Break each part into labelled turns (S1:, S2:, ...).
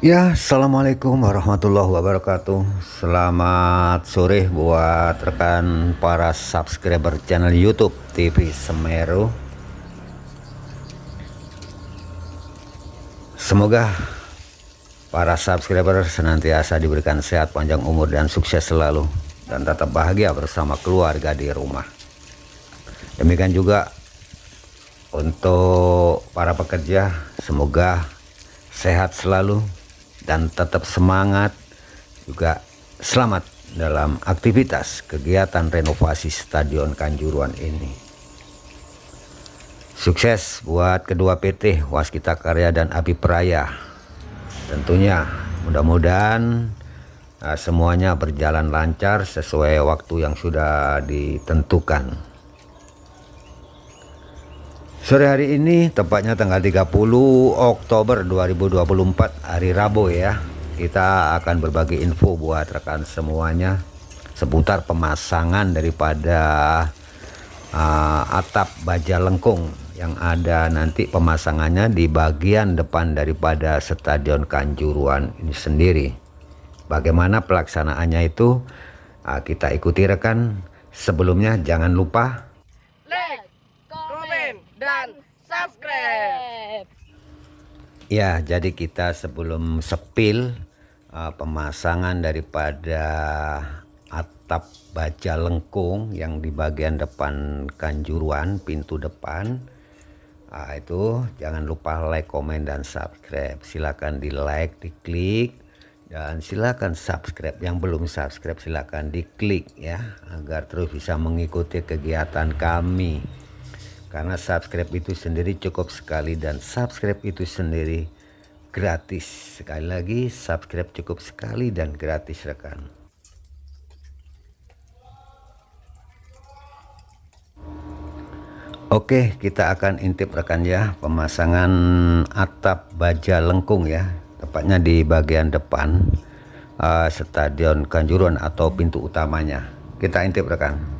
S1: Ya, Assalamualaikum warahmatullahi wabarakatuh. Selamat sore buat rekan para subscriber channel youtube TV Semeru. Semoga para subscriber senantiasa diberikan sehat panjang umur dan sukses selalu Dan tetap bahagia bersama keluarga di rumah. Demikian juga untuk para pekerja semoga sehat selalu dan tetap semangat juga selamat dalam aktivitas kegiatan renovasi Stadion Kanjuruan ini. Sukses buat kedua PT Waskita Karya dan Api Praya. Tentunya mudah-mudahan uh, semuanya berjalan lancar sesuai waktu yang sudah ditentukan. Sore hari ini tepatnya tanggal 30 Oktober 2024 hari Rabu ya kita akan berbagi info buat rekan semuanya seputar pemasangan daripada uh, atap baja lengkung yang ada nanti pemasangannya di bagian depan daripada Stadion Kanjuruan ini sendiri. Bagaimana pelaksanaannya itu? Uh, kita ikuti rekan. Sebelumnya jangan lupa
S2: dan subscribe.
S1: Ya, jadi kita sebelum sepil uh, pemasangan daripada atap baja lengkung yang di bagian depan kanjuruan pintu depan uh, itu jangan lupa like, komen dan subscribe. Silakan di like, diklik dan silakan subscribe. Yang belum subscribe silakan diklik ya agar terus bisa mengikuti kegiatan kami karena subscribe itu sendiri cukup sekali dan subscribe itu sendiri gratis. Sekali lagi subscribe cukup sekali dan gratis rekan. Oke kita akan intip rekan ya pemasangan atap baja lengkung ya. Tepatnya di bagian depan uh, stadion Kanjuruan atau pintu utamanya. Kita intip rekan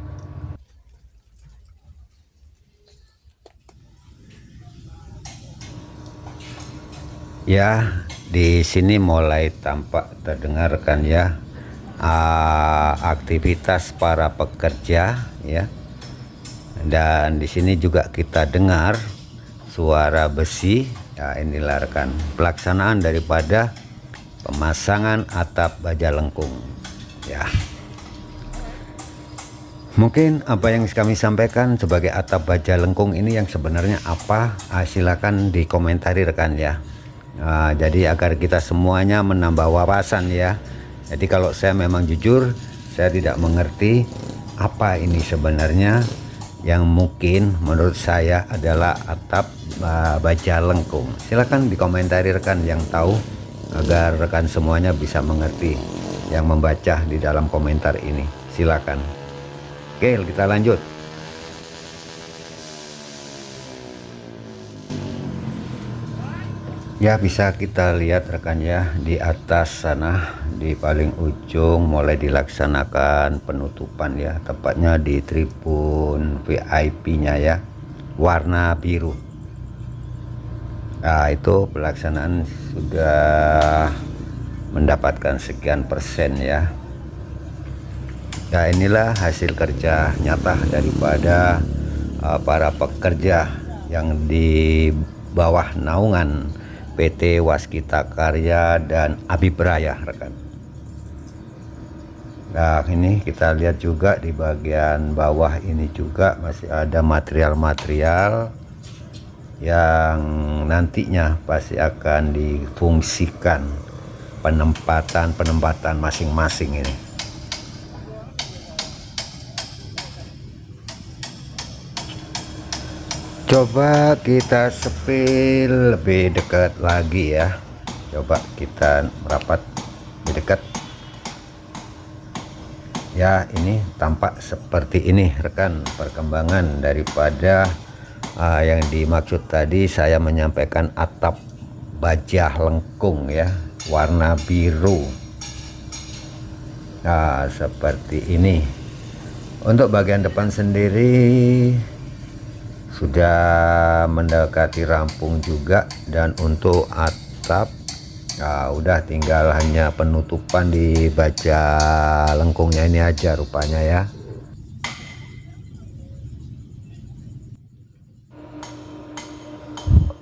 S1: Ya, di sini mulai tampak terdengarkan ya uh, aktivitas para pekerja ya. Dan di sini juga kita dengar suara besi. Ya, inilah rekan pelaksanaan daripada pemasangan atap baja lengkung. Ya. Mungkin apa yang kami sampaikan sebagai atap baja lengkung ini yang sebenarnya apa? Ah, silakan dikomentari rekan ya. Nah, jadi agar kita semuanya menambah wawasan ya. Jadi kalau saya memang jujur, saya tidak mengerti apa ini sebenarnya yang mungkin menurut saya adalah atap uh, baja lengkung. Silakan dikomentari rekan yang tahu agar rekan semuanya bisa mengerti yang membaca di dalam komentar ini. Silakan. Oke, kita lanjut. Ya bisa kita lihat rekan ya di atas sana di paling ujung mulai dilaksanakan penutupan ya tepatnya di tribun VIP nya ya warna biru. Nah itu pelaksanaan sudah mendapatkan sekian persen ya. Nah inilah hasil kerja nyata daripada uh, para pekerja yang di bawah naungan PT Waskita Karya dan Abibraya rekan. Nah ini kita lihat juga di bagian bawah ini juga masih ada material-material yang nantinya pasti akan difungsikan penempatan-penempatan masing-masing ini coba kita sepil lebih dekat lagi ya. Coba kita merapat lebih dekat. Ya ini tampak seperti ini rekan. Perkembangan daripada uh, yang dimaksud tadi saya menyampaikan atap baja lengkung ya warna biru. Nah seperti ini. Untuk bagian depan sendiri sudah mendekati rampung juga dan untuk atap Nah, udah tinggal hanya penutupan di baja lengkungnya ini aja rupanya ya.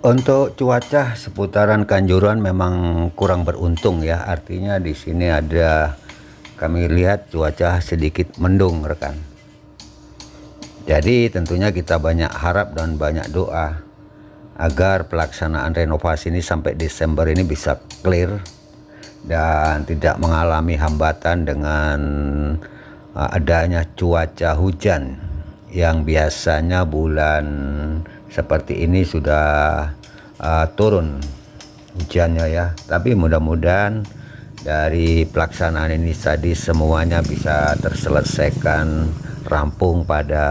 S1: Untuk cuaca seputaran Kanjuruhan memang kurang beruntung ya. Artinya di sini ada kami lihat cuaca sedikit mendung rekan. Jadi tentunya kita banyak harap dan banyak doa agar pelaksanaan renovasi ini sampai Desember ini bisa clear dan tidak mengalami hambatan dengan uh, adanya cuaca hujan yang biasanya bulan seperti ini sudah uh, turun hujannya ya. Tapi mudah-mudahan dari pelaksanaan ini tadi semuanya bisa terselesaikan rampung pada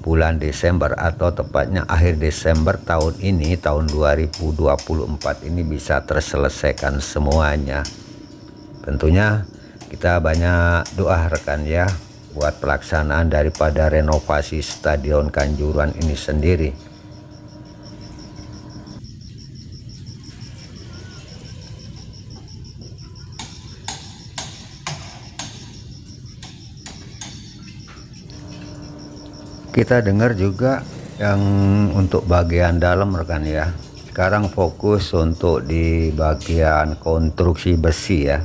S1: bulan Desember atau tepatnya akhir Desember tahun ini tahun 2024 ini bisa terselesaikan semuanya tentunya kita banyak doa rekan ya buat pelaksanaan daripada renovasi Stadion Kanjuruhan ini sendiri. Kita dengar juga yang untuk bagian dalam rekan ya. Sekarang fokus untuk di bagian konstruksi besi ya.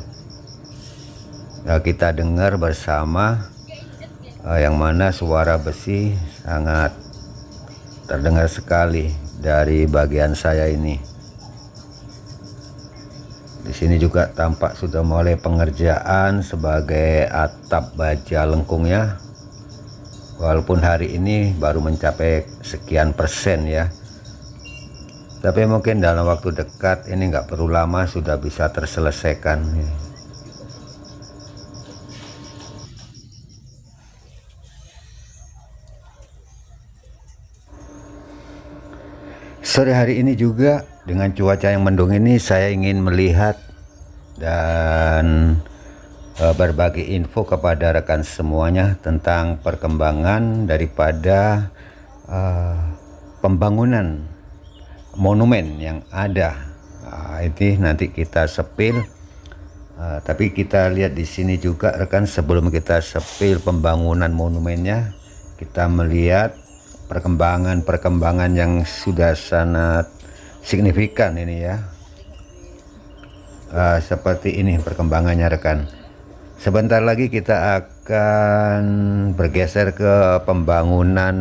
S1: Ya, kita dengar bersama uh, yang mana suara besi sangat terdengar sekali dari bagian saya ini. Di sini juga tampak sudah mulai pengerjaan sebagai atap baja lengkungnya. Walaupun hari ini baru mencapai sekian persen ya. Tapi mungkin dalam waktu dekat ini nggak perlu lama sudah bisa terselesaikan. Sore hari ini juga dengan cuaca yang mendung ini saya ingin melihat dan berbagi info kepada rekan semuanya tentang perkembangan daripada e, pembangunan monumen yang ada. Nah, ini nanti kita sepil. Uh, tapi kita lihat di sini juga rekan sebelum kita sepil pembangunan monumennya kita melihat perkembangan-perkembangan yang sudah sangat signifikan ini ya uh, seperti ini perkembangannya rekan sebentar lagi kita akan bergeser ke pembangunan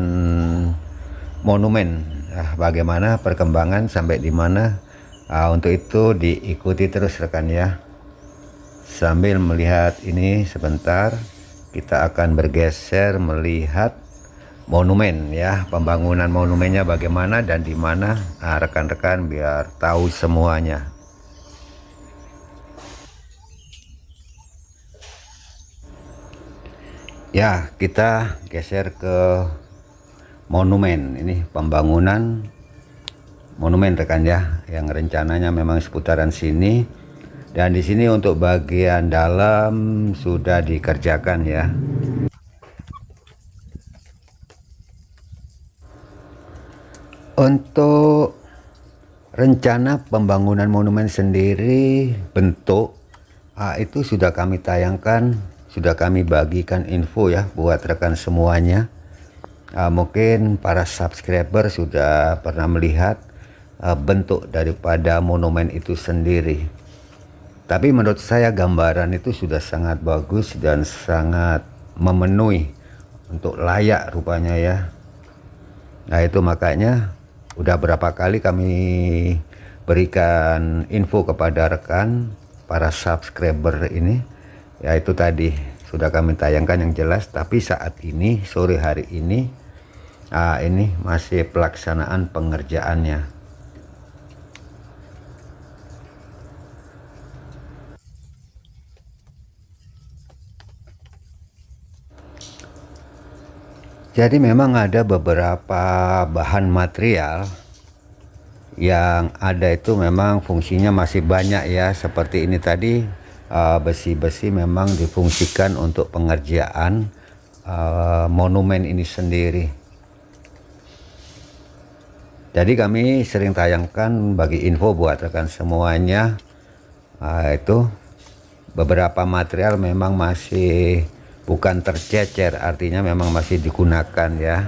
S1: monumen. Nah, bagaimana perkembangan sampai di mana? Uh, untuk itu diikuti terus rekan ya. Sambil melihat ini sebentar kita akan bergeser melihat monumen ya. Pembangunan monumennya bagaimana dan di mana? Nah, rekan-rekan nah, biar tahu semuanya ya kita geser ke monumen. Ini pembangunan monumen rekan ya yang rencananya memang seputaran sini. Dan di sini untuk bagian dalam sudah dikerjakan ya. Untuk rencana pembangunan monumen sendiri bentuk ah, itu sudah kami tayangkan, sudah kami bagikan info ya buat rekan semuanya. Ah, mungkin para subscriber sudah pernah melihat ah, bentuk daripada monumen itu sendiri. Tapi menurut saya gambaran itu sudah sangat bagus dan sangat memenuhi untuk layak rupanya ya. Nah itu makanya udah berapa kali kami berikan info kepada rekan para subscriber ini yaitu tadi. Sudah kami tayangkan yang jelas tapi saat ini sore hari ini ah, ini masih pelaksanaan pengerjaannya. Jadi memang ada beberapa bahan material yang ada itu memang fungsinya masih banyak ya seperti ini tadi. uh, besi-besi uh, memang difungsikan untuk pengerjaan uh, monumen ini sendiri. Jadi kami sering tayangkan bagi info buat rekan semuanya Nah, itu beberapa material memang masih bukan tercecer, artinya memang masih digunakan ya.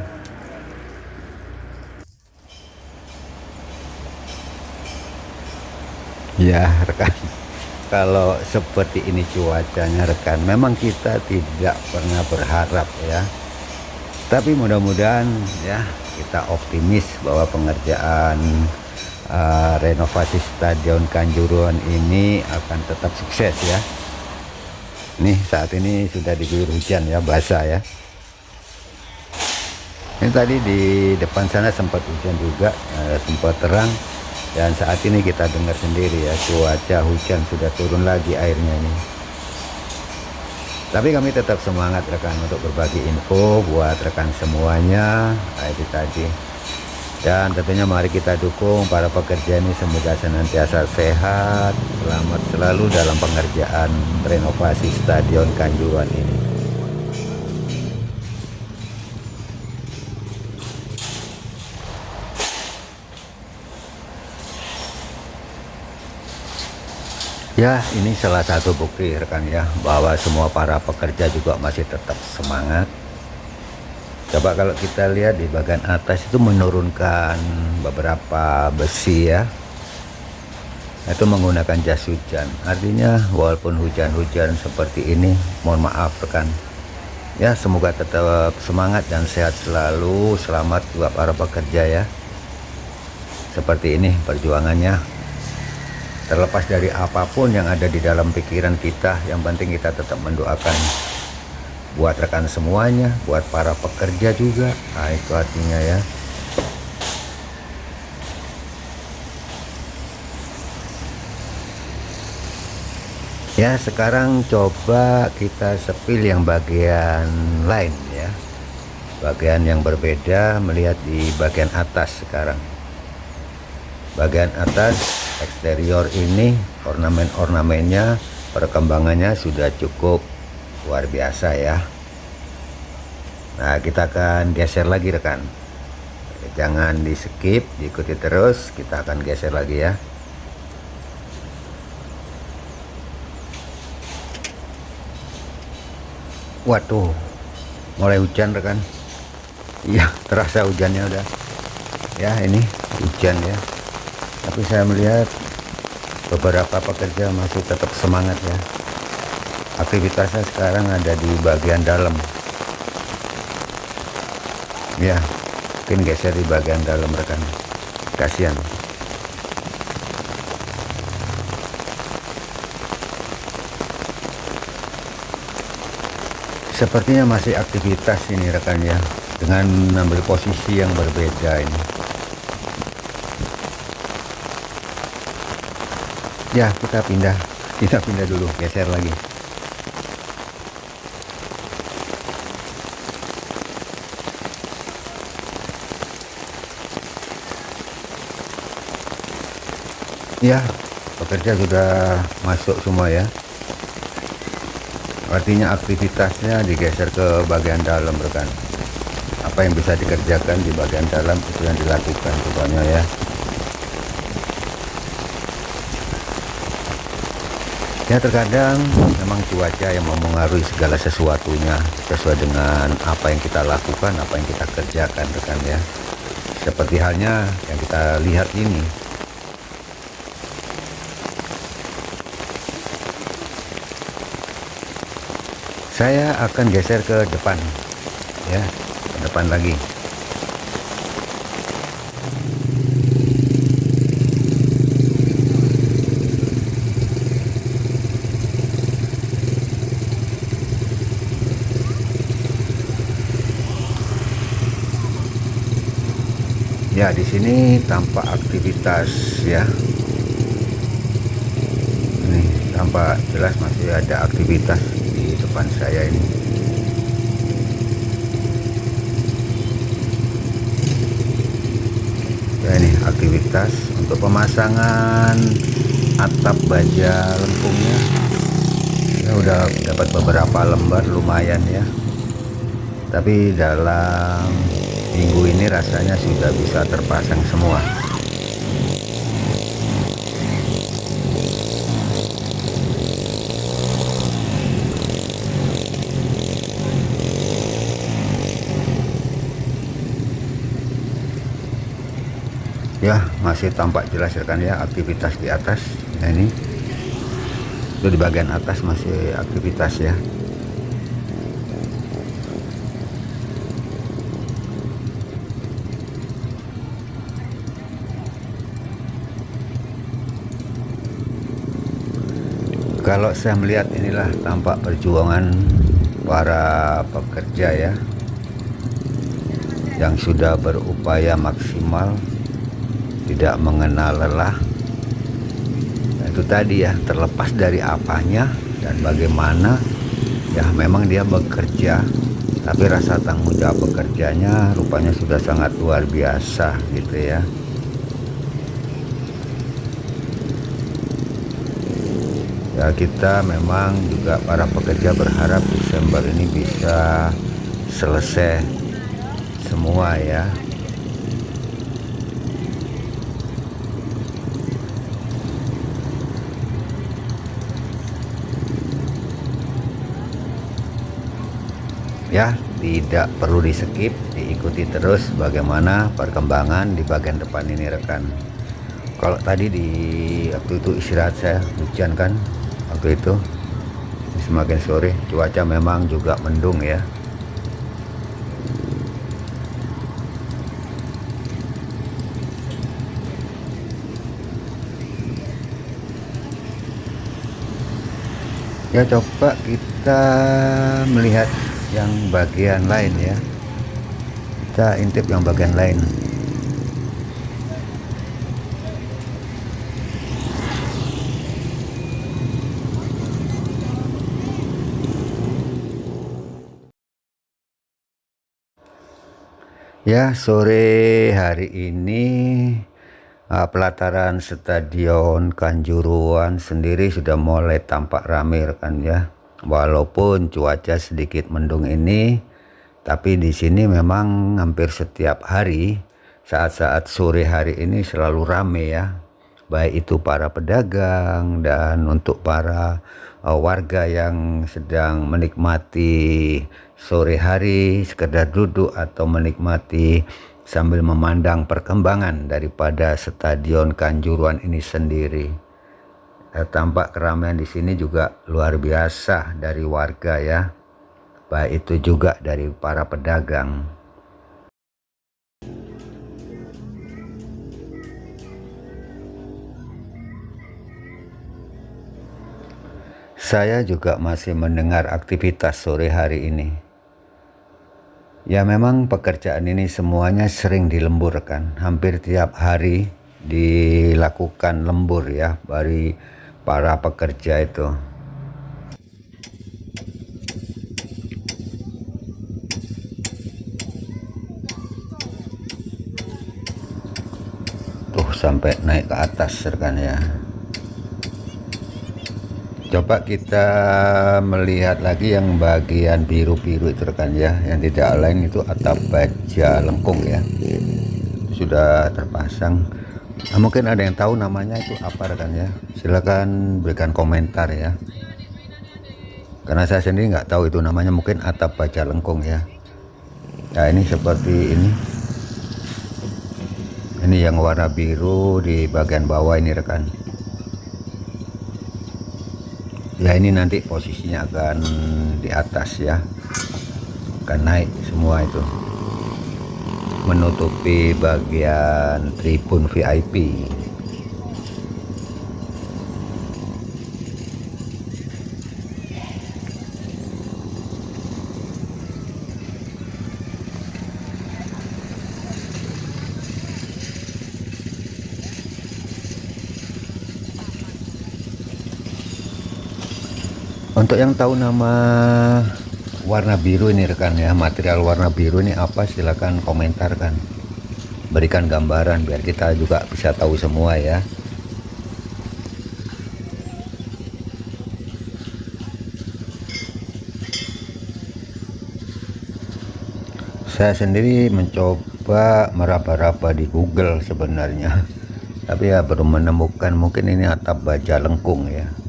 S1: Ya, rekan. Kalau seperti ini cuacanya rekan, memang kita tidak pernah berharap ya. Tapi mudah-mudahan ya kita optimis bahwa pengerjaan uh, renovasi Stadion Kanjuruhan ini akan tetap sukses ya. Nih saat ini sudah diguyur hujan ya, basah ya. Ini tadi di depan sana sempat hujan juga, eh, sempat terang dan saat ini kita dengar sendiri ya cuaca hujan sudah turun lagi airnya ini. Tapi kami tetap semangat rekan untuk berbagi info buat rekan semuanya Nah, itu tadi. Dan tentunya mari kita dukung para pekerja ini semoga senantiasa sehat, selamat selalu dalam pengerjaan renovasi Stadion Kanjuruhan ini. Ya, ini salah satu bukti rekan ya bahwa semua para pekerja juga masih tetap semangat. Coba kalau kita lihat di bagian atas itu menurunkan beberapa besi ya. Itu menggunakan jas hujan. Artinya walaupun hujan-hujan seperti ini, mohon maaf rekan. Ya, semoga tetap semangat dan sehat selalu. Selamat buat para pekerja ya. Seperti ini perjuangannya terlepas dari apa pun yang ada di dalam pikiran kita yang penting kita tetap mendoakan buat rekan semuanya buat para pekerja juga. Nah itu artinya ya. Ya sekarang coba kita sepil yang bagian lain ya. Bagian yang berbeda melihat di bagian atas sekarang. Bagian atas eksterior ini ornamen-ornamennya perkembangannya sudah cukup luar biasa ya. Nah kita akan geser lagi rekan. Jangan di skip diikuti terus kita akan geser lagi ya. Waduh mulai hujan rekan. Iya terasa hujannya udah. Ya ini hujan ya tapi saya melihat beberapa pekerja masih tetap semangat ya. Aktivitasnya sekarang ada di bagian dalam. Ya mungkin geser di bagian dalam rekan. Kasihan. Sepertinya masih aktivitas ini rekan ya. Dengan mengambil posisi yang berbeda ini ya kita pindah. Kita pindah dulu geser lagi. Ya pekerja sudah masuk semua ya. Artinya aktivitasnya digeser ke bagian dalam rekan. Apa yang bisa dikerjakan di bagian dalam itu yang dilakukan pokoknya ya ya terkadang memang cuaca yang mempengaruhi segala sesuatunya sesuai dengan apa yang kita lakukan apa yang kita kerjakan rekan ya. Seperti halnya yang kita lihat ini. Saya akan geser ke depan ya ke depan lagi ya di sini tampak aktivitas ya. Ini tampak jelas masih ada aktivitas di depan saya ini. Ya ini aktivitas untuk pemasangan atap baja lengkungnya ya udah dapat beberapa lembar lumayan ya. Tapi dalam minggu ini rasanya sudah bisa terpasang semua. Ya masih tampak jelas rekan ya aktivitas di atas nah, ini. Itu di bagian atas masih aktivitas ya. Kalau saya melihat inilah tampak perjuangan para pekerja ya yang sudah berupaya maksimal tidak mengenal lelah. Nah, itu tadi ya terlepas dari apanya dan bagaimana ya memang dia bekerja. Tapi rasa tanggung jawab bekerjanya rupanya sudah sangat luar biasa gitu ya ya kita memang juga para pekerja berharap Desember ini bisa selesai semua ya. Ya tidak perlu di skip diikuti terus bagaimana perkembangan di bagian depan ini rekan. Kalau tadi di waktu itu istirahat saya hujan kan waktu itu. Semakin sore cuaca memang juga mendung ya. Ya coba kita melihat yang bagian lain ya. Kita intip yang bagian lain Ya, sore hari ini uh, pelataran Stadion Kanjuruan sendiri sudah mulai tampak ramai rekan ya. Walaupun cuaca sedikit mendung ini, tapi di sini memang hampir setiap hari saat-saat sore hari ini selalu ramai ya. Baik itu para pedagang dan untuk para uh, warga yang sedang menikmati sore hari sekedar duduk atau menikmati sambil memandang perkembangan daripada stadion Kanjuruan ini sendiri. Eh, tampak keramaian di sini juga luar biasa dari warga ya. Baik itu juga dari para pedagang. Saya juga masih mendengar aktivitas sore hari ini. Ya memang pekerjaan ini semuanya sering dilemburkan. Hampir tiap hari dilakukan lembur ya dari para pekerja itu. Tuh sampai naik ke atas rekan ya. Coba kita melihat lagi yang bagian biru-biru itu rekan ya, yang tidak lain itu atap baja lengkung ya. Sudah terpasang. Nah, mungkin ada yang tahu namanya itu apa rekan ya. Silakan berikan komentar ya. Karena saya sendiri nggak tahu itu namanya mungkin atap baja lengkung ya. Nah ini seperti ini. Ini yang warna biru di bagian bawah ini rekan ya ini nanti posisinya akan di atas ya. Akan naik semua itu. Menutupi bagian tribun VIP Untuk yang tahu nama warna biru ini rekan ya, material warna biru ini apa silakan komentarkan. Berikan gambaran biar kita juga bisa tahu semua ya. Saya sendiri mencoba meraba-raba di Google sebenarnya. Tapi ya belum menemukan mungkin ini atap baja lengkung ya.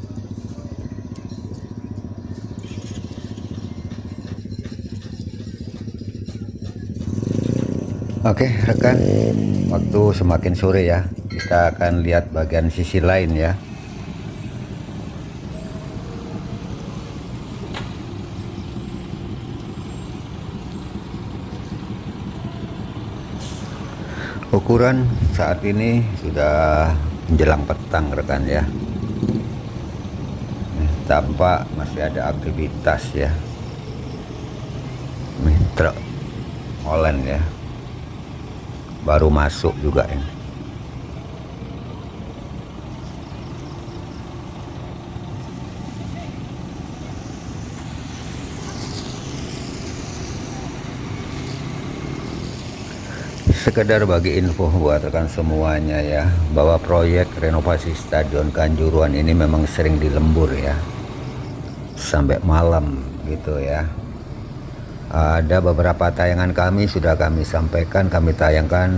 S1: Oke rekan, waktu semakin sore ya. kita akan lihat bagian sisi lain ya. Ukuran saat ini sudah menjelang petang rekan ya. Nih, tampak masih ada aktivitas ya. Truk olen ya baru masuk juga ini. Sekedar bagi info buat rekan semuanya ya bahwa proyek renovasi stadion Kanjuruan ini memang sering dilembur ya. Sampai malam gitu ya ada beberapa tayangan kami sudah kami sampaikan kami tayangkan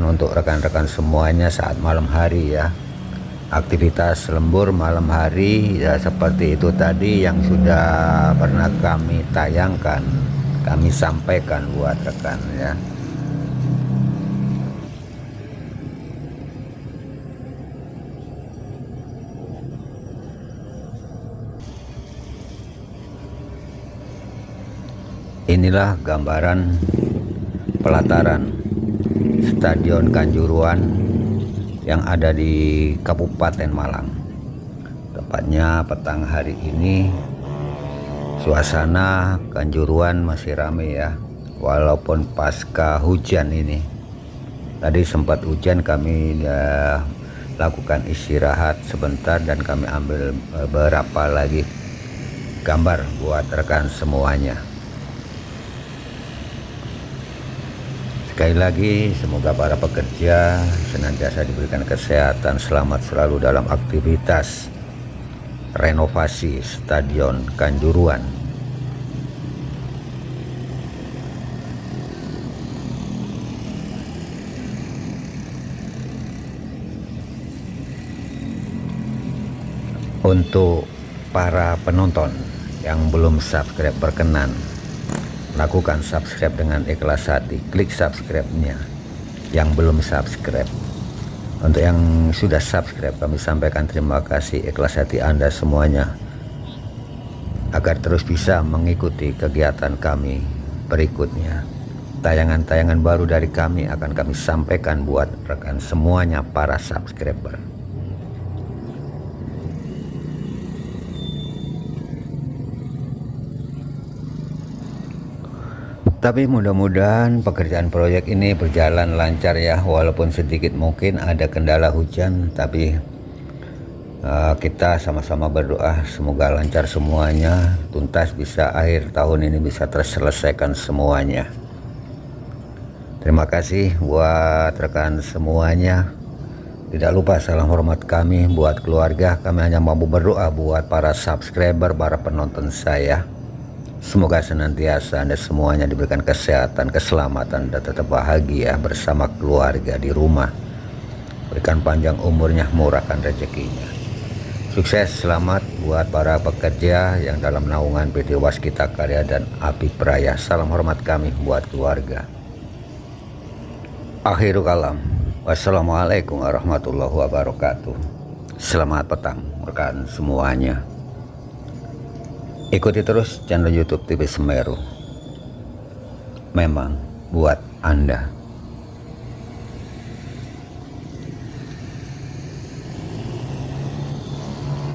S1: untuk rekan-rekan semuanya saat malam hari ya. Aktivitas lembur malam hari ya seperti itu tadi yang sudah pernah kami tayangkan kami sampaikan buat rekan ya Inilah gambaran pelataran Stadion Kanjuruan yang ada di Kabupaten Malang. Tepatnya petang hari ini suasana Kanjuruan masih ramai ya, walaupun pasca hujan ini. Tadi sempat hujan kami ya, lakukan istirahat sebentar dan kami ambil eh, beberapa lagi gambar buat rekan semuanya. Sekali lagi, semoga para pekerja senantiasa diberikan kesehatan, selamat selalu dalam aktivitas renovasi Stadion Kanjuruan. Untuk para penonton yang belum subscribe berkenan lakukan subscribe dengan ikhlas hati. Klik subscribe-nya yang belum subscribe. Untuk yang sudah subscribe kami sampaikan terima kasih ikhlas hati anda semuanya agar terus bisa mengikuti kegiatan kami berikutnya. Tayangan-tayangan baru dari kami akan kami sampaikan buat rekan semuanya para subscriber Tapi mudah-mudahan pekerjaan proyek ini berjalan lancar ya, walaupun sedikit mungkin ada kendala hujan, tapi uh, kita sama-sama berdoa semoga lancar semuanya, tuntas bisa akhir tahun ini bisa terselesaikan semuanya. Terima kasih buat rekan semuanya. Tidak lupa salam hormat kami buat keluarga. Kami hanya mampu berdoa buat para subscriber, para penonton saya. Semoga senantiasa Anda semuanya diberikan kesehatan, keselamatan, dan tetap bahagia bersama keluarga di rumah. Berikan panjang umurnya, murahkan rezekinya. Sukses, selamat buat para pekerja yang dalam naungan PT Waskita Karya dan Api Praya. Salam hormat kami buat keluarga. Akhirul kalam. Wassalamualaikum warahmatullahi wabarakatuh. Selamat petang rekan semuanya. Ikuti terus channel YouTube TV Semeru. Memang buat Anda.